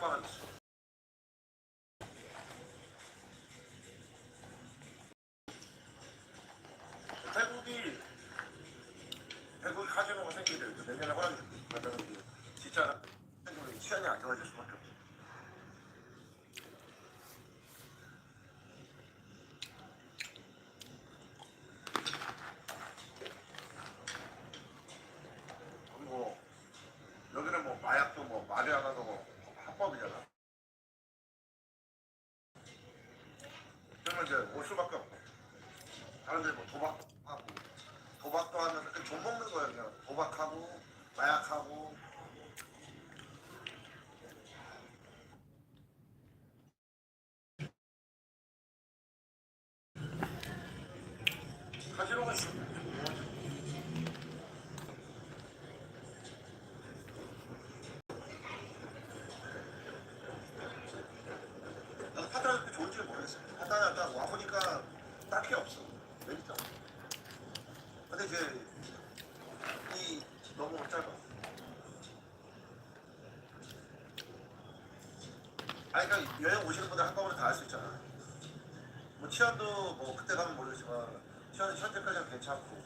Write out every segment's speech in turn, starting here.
양반은 태국이 태국이 카지노가 생기길 내년에 허락이 받았는데 진짜 생기면 시간이 안 좋아졌어 이제 올 수밖에 없고 다른 데뭐 도박하고 도박도 하면서 그돈 먹는 거예요. 그냥 도박하고 마약하고 카지노가 있어 나도 파타야 그렇게 좋은지 딱 와보니까 딱히 없어 없어 근데 이제 이 너무 짧아. 아니 그러니까 여행 오시는 분들 한꺼번에 다 할 수 있잖아. 뭐 치안도 뭐 그때 가면 모르겠지만 치안은 현재까지는 괜찮고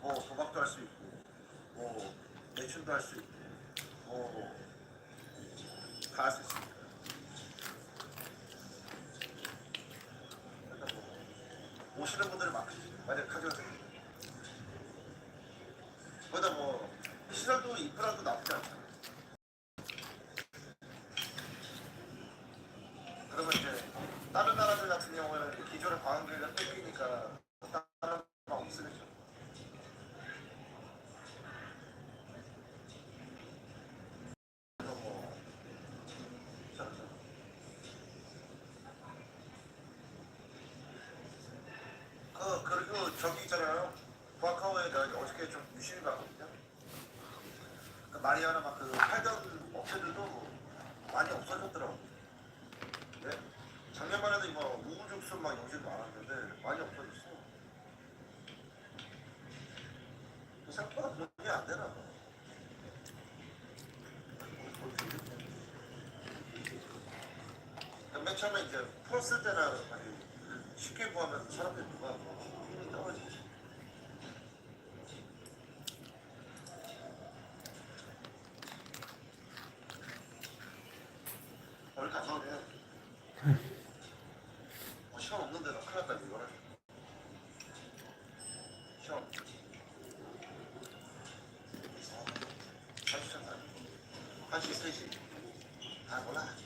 뭐 도박도 할 수 있고 뭐 매춘도 할 수 있고 뭐 다 할 수 있습니다. 그러니까 뭐 오시는 분들은 많겠지. 만약 생기면. 거기다 뭐 시설도 인프라도 나쁘지 않잖아. 그러면 이제 다른 나라들 같은 경우에는 기존의 관광객을 뺏기니까 다른 방법 쓰겠죠. 그래서 뭐 괜찮죠. 그 저기 있잖아요. 부아카오에 내가 어저께 좀 유심히 봤거든요. 그 마리아나 막그 팔던 업체들도 많이 없어졌더라고. 네? 작년만 해도 뭐 우후죽순 막 영신 많았는데 많이 없어졌어. 그 생각보다 그런 게 안 되나 봐. 맨 처음에 이제 풀었을 때나 쉽게 구하면 사람들이 누가 뭐 뭐 찬다 한시 세시 아 몰라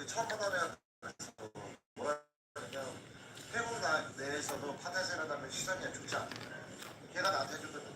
그 처음 판단을 뭐라 그냥 태국 내에서도 판타지라다면 시선이 좋지 않아요. 걔가 나한테 해줬던